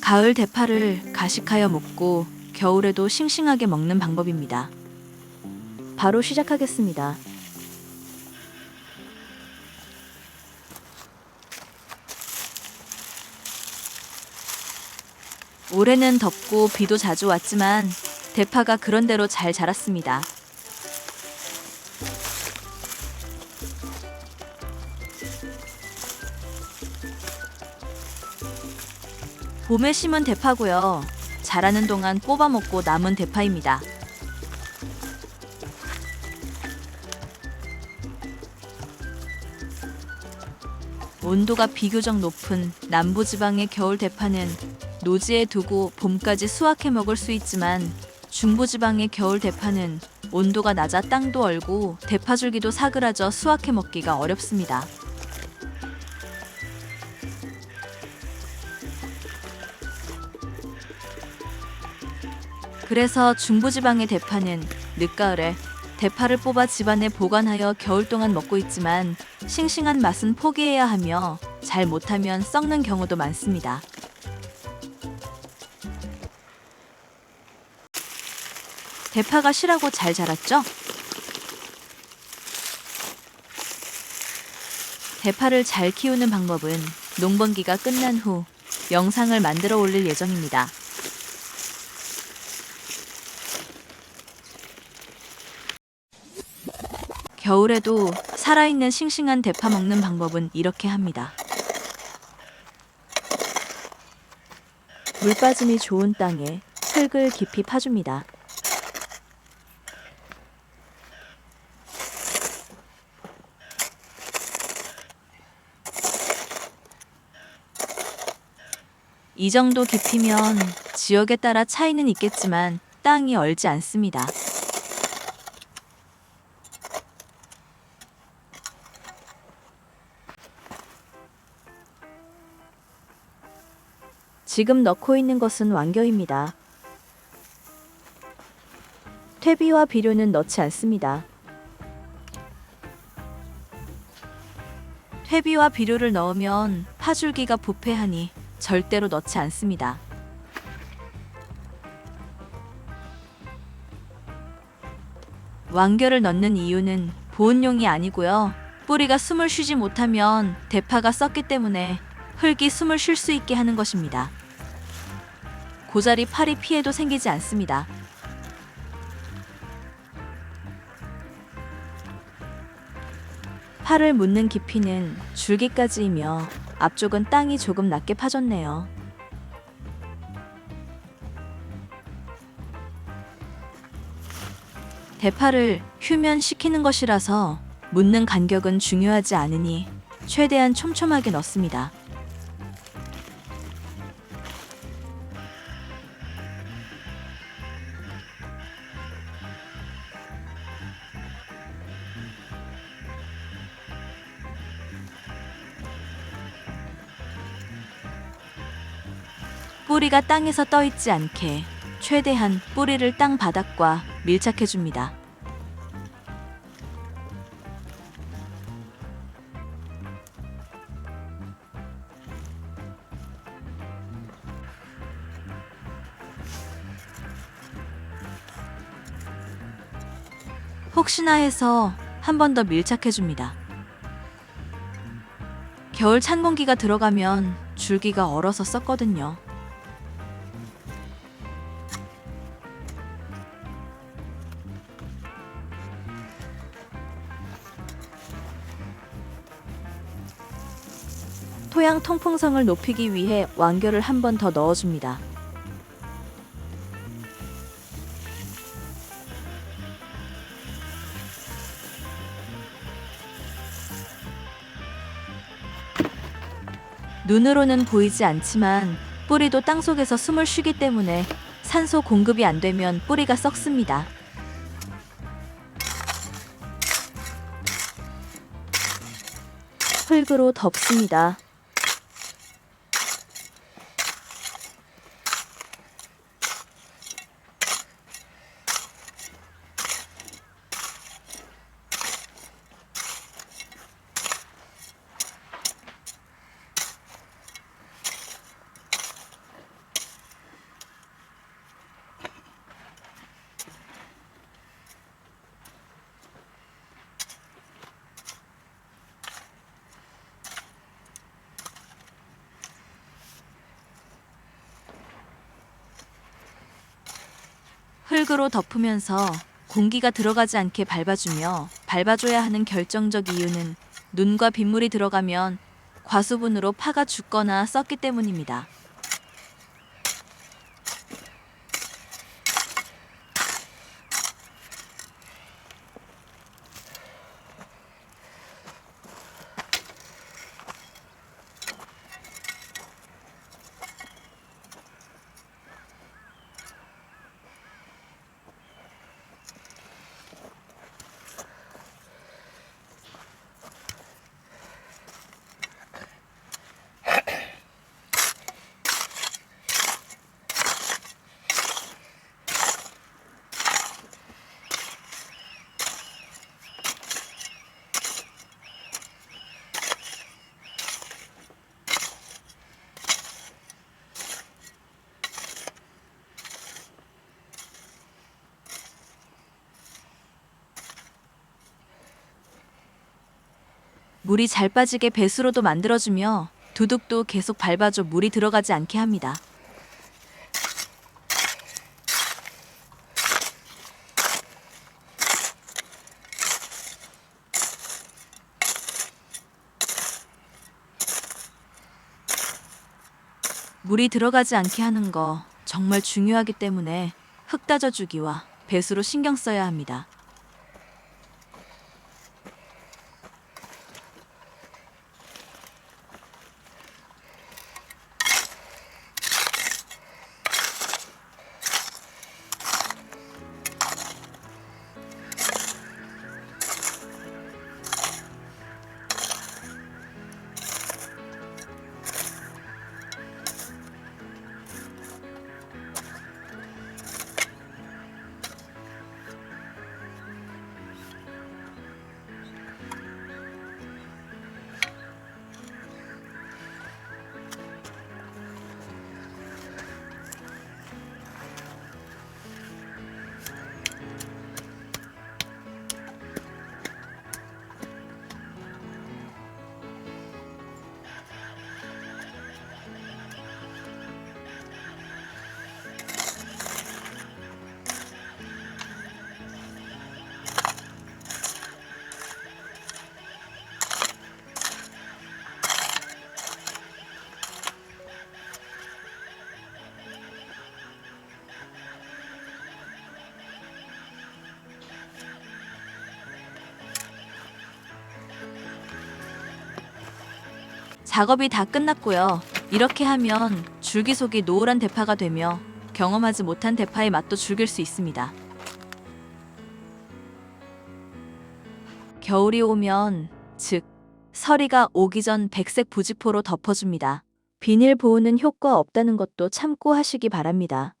가을 대파를 가식하여 먹고 겨울에도 싱싱하게 먹는 방법입니다. 바로 시작하겠습니다. 올해는 덥고 비도 자주 왔지만 대파가 그런대로 잘 자랐습니다. 봄에 심은 대파고요. 자라는 동안 뽑아 먹고 남은 대파입니다. 온도가 비교적 높은 남부지방의 겨울 대파는 노지에 두고 봄까지 수확해 먹을 수 있지만 중부지방의 겨울 대파는 온도가 낮아 땅도 얼고 대파줄기도 사그라져 수확해 먹기가 어렵습니다. 그래서 중부지방의 대파는 늦가을에 대파를 뽑아 집안에 보관하여 겨울 동안 먹고 있지만 싱싱한 맛은 포기해야 하며 잘 못하면 썩는 경우도 많습니다. 대파가 실하고 잘 자랐죠? 대파를 잘 키우는 방법은 농번기가 끝난 후 영상을 만들어 올릴 예정입니다. 겨울에도 살아있는 싱싱한 대파 먹는 방법은 이렇게 합니다. 물 빠짐이 좋은 땅에 흙을 깊이 파줍니다. 이 정도 깊이면 지역에 따라 차이는 있겠지만 땅이 얼지 않습니다. 지금 넣고 있는 것은 완겨입니다. 퇴비와 비료는 넣지 않습니다. 퇴비와 비료를 넣으면 파줄기가 부패하니 절대로 넣지 않습니다. 완겨를 넣는 이유는 보온용이 아니고요. 뿌리가 숨을 쉬지 못하면 대파가 썩기 때문에 흙이 숨을 쉴 수 있게 하는 것입니다. 고자리 파리 피해도 생기지 않습니다. 팔을 묻는 깊이는 줄기까지이며 앞쪽은 땅이 조금 낮게 파졌네요. 대파를 휴면시키는 것이라서 묻는 간격은 중요하지 않으니 최대한 촘촘하게 넣습니다. 뿌리가 땅에서 떠 있지 않게 최대한 뿌리를 땅 바닥과 밀착해 줍니다. 혹시나 해서 한 번 더 밀착해 줍니다. 겨울 찬 공기가 들어가면 줄기가 얼어서 썩거든요. 토양 통풍성을 높이기 위해 완결을 한 번 더 넣어줍니다. 눈으로는 보이지 않지만 뿌리도 땅속에서 숨을 쉬기 때문에 산소 공급이 안 되면 뿌리가 썩습니다. 흙으로 덮습니다. 흙으로 덮으면서 공기가 들어가지 않게 밟아주며 밟아줘야 하는 결정적 이유는 눈과 빗물이 들어가면 과수분으로 파가 죽거나 썩기 때문입니다. 물이 잘 빠지게 배수로도 만들어주며 두둑도 계속 밟아줘 물이 들어가지 않게 합니다. 물이 들어가지 않게 하는 거 정말 중요하기 때문에 흙 따져주기와 배수로 신경 써야 합니다. 작업이 다 끝났고요. 이렇게 하면 줄기 속이 노을한 대파가 되며 경험하지 못한 대파의 맛도 즐길 수 있습니다. 겨울이 오면, 즉, 서리가 오기 전 백색 부지포로 덮어줍니다. 비닐 보호는 효과 없다는 것도 참고 하시기 바랍니다.